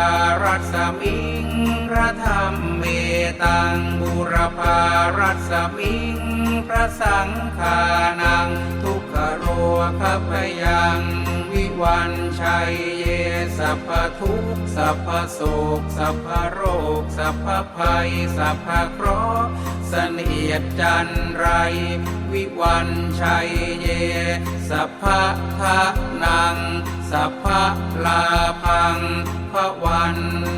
รพารัศมิงพระธรรมเมตังบุรพารัศมิงพระสังฆานังทุกขโรคพยัง วันชัยเยสัพพทุกสัพพโศกสัพพโรค สัพพภัย สัพพเคราะห์เสนียดจันไร วิวันชัยเย สัพพะทะนัง สัพพะลาพังพระวัน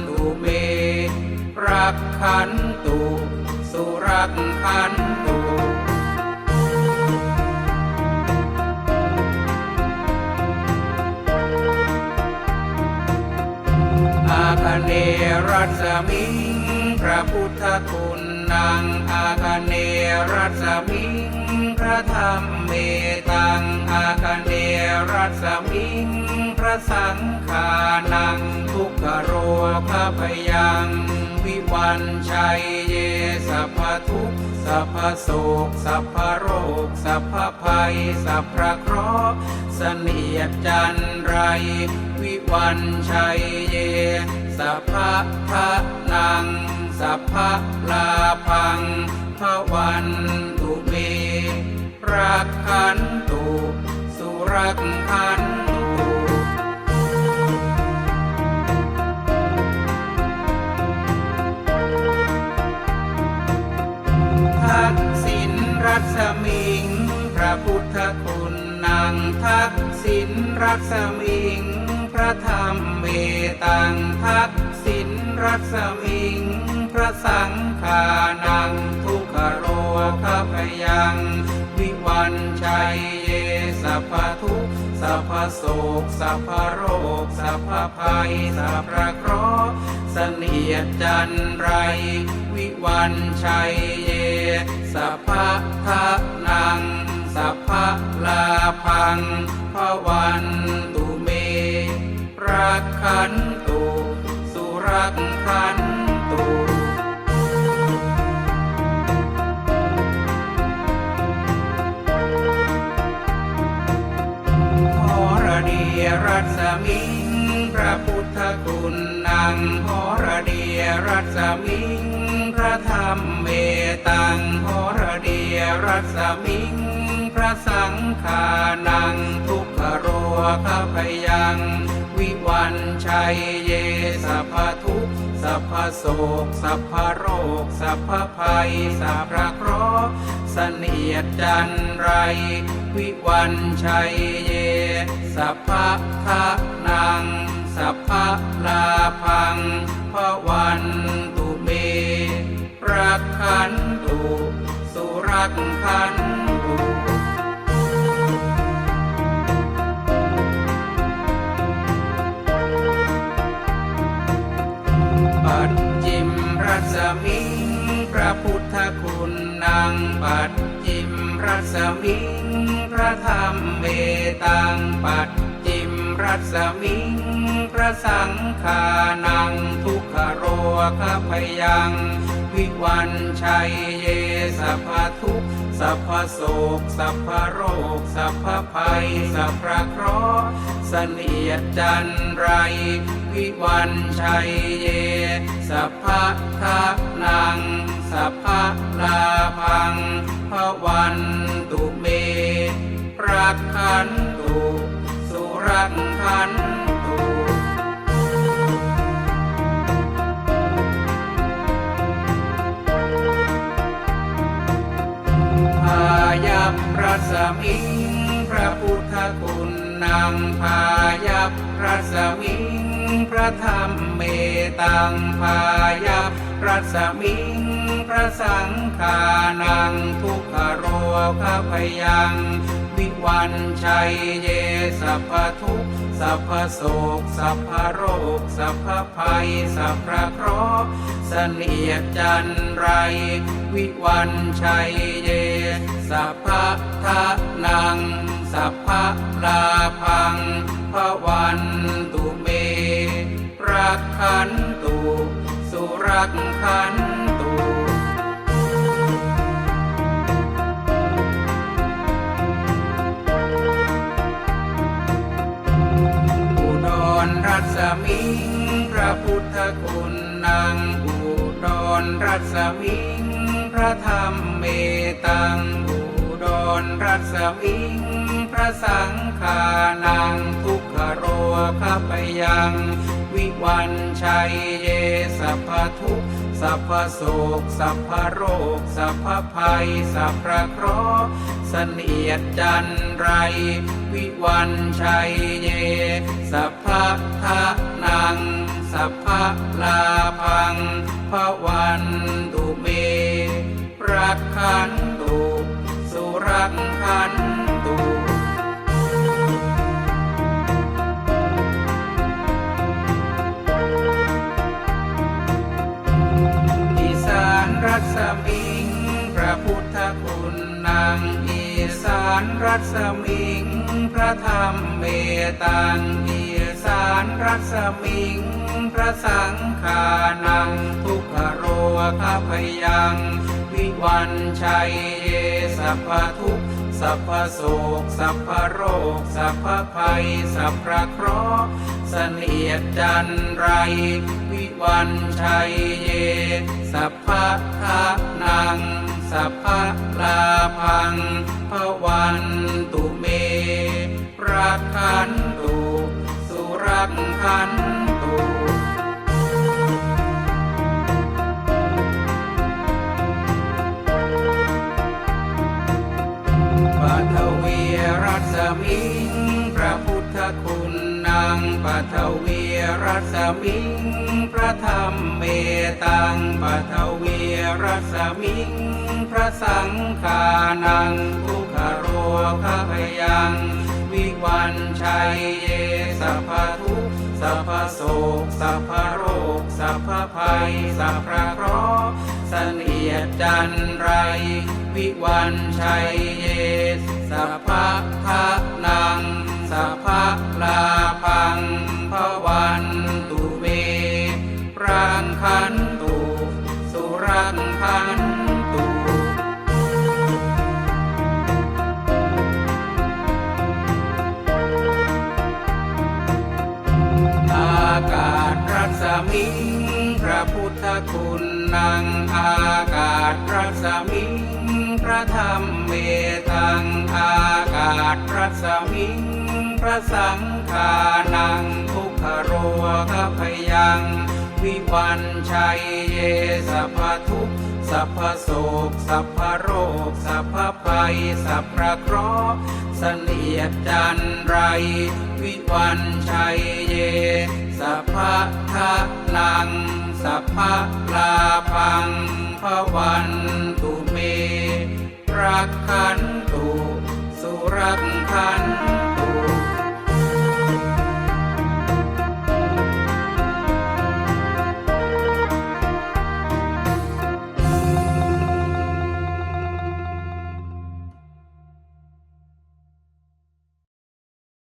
ตุเม รักขันตุ สุรักขันตุ รัสมิงพระพุทธคุณนางอาคเนรัสมิงพระธรรมเมตังอาคเนรัสมิงพระสังฆานังทุกขโรคพยังวิวันชัยเยสัพพทุกสัพพโศกสัพพโรคสัพพภัยสัพพะเคราะห์เสนียดจันไร วิวันชัยเย สัพพะทะนัง สัพพะลาพังพระวันตุเมรักขันตุ สุรักขันตุทักษิณรัศมิง พระพุทธคุณนางทักษิณรัศมิง พระธรรมเมตังทักษิณรัศมิง พระสังฆานังทุกขโรคพยัง วิวันชัยเยสัพพทุกสัพพโศกสัพพโรคสัพพภัยสัพพะเคราะห์เสนียดจันไร วิวันชัยเยสัพพทนังสัพพลาพังพระวัน ขันตุสุรักขันตุหรดีรัศมิงพระพุทธคุณนางหรดีรัศมิงพระธรรมเมตังหรดีรัศมิง พระสังฆานังทุกขโรคพยัง วิวันชัยเยสัพพทุกสัพพโศกสัพพโรค สัพพภัย สัพพะเคราะห์เสนียดจันไร วิวันชัยเย สัพพะทะนัง สัพพะลาพังพระวันตุเมรักขันตุสุรักขัน ปัจจิมรัศมิงพระพุทธคุณนางปัจจิมรัศมิงพระธรรมเมตังปัจจิมรัศมิงพระสังฆานังทุกขโรคพยัง วิวันชัยเยสัพทุกสัพพโศกสัพพโรค สัพพภัย สัพพะเคราะห์เสนียดจันไร วิวันชัยเย สัพพะทะนัง สัพพะลาพังพระวันตุเมรักขันตุสุรักขันตุพายัพรัสมิงพระพุทธคุณนางพายัพรัสมิง พระธรรมเมตังพายัพรัสมิงพระสังฆานังทุกขโรคพยัง วิวันชัยเยสัพพทุกสัพพโศกสัพพโรคสัพพภัยสัพพะเคราะห์เสนียดจันไร วิวันชัยเยสัพพทะนังสัพพลาพังพระวัน ขันตุสุรักขันตุอุดรรัศมิงพระพุทธคุณนางอุดรรัศมิงพระธรรมเมตังอุดรรัศมิงพระสังฆานัง ยเยสัพพทุกสัพพโศกสัพพโรค สัพพภัย สัพพะเคราะห์เนียดจันไร วิวันชัยเย สัพพะทะนัง สัพพะลาพังพระวันตุ รัศมิง พระพุทธคุณนางอีสานรัศมิง พระธรรมเมตังอีสานรัศมิง พระสังฆานัง ทุกขโรคพยัง วิวันชัยเยสัพพทุกสัพพโศกสัพพโรค สัพพภัย สัพพะเคราะห์เสนียดจันไร วันชัยเย สัพพะทะนัง สัพพะลาพังพระวันตุเม รักขันตุ สุรักขันตุปัทวีรัศมิง พระพุทธคุณนางปัทวีรัศมิง ธรรมเมตังปัทวีรัศมิง พระสังฆานังทุกขโรคพยัง วิวันชัยเยสัพพทุกสัพพโศกสัพพโรค สัพพภัย สัพพะเคราะห์เสนียดจันไร วิวันชัยเยสัพพะทนัง สัพพะลาพังพระวัน ตังอากาศรัศมิง พระสังฆานังทุกขโรคพยัง วิวันชัยเยสัพทุกสัพพโศกสัพพโรค สัพพภัย สัพพะเคราะห์เสนียดจันไร วิวันชัยเย สัพทะนัง สัพพลาพังพะวันตุเม รักขันตุสุรักขัน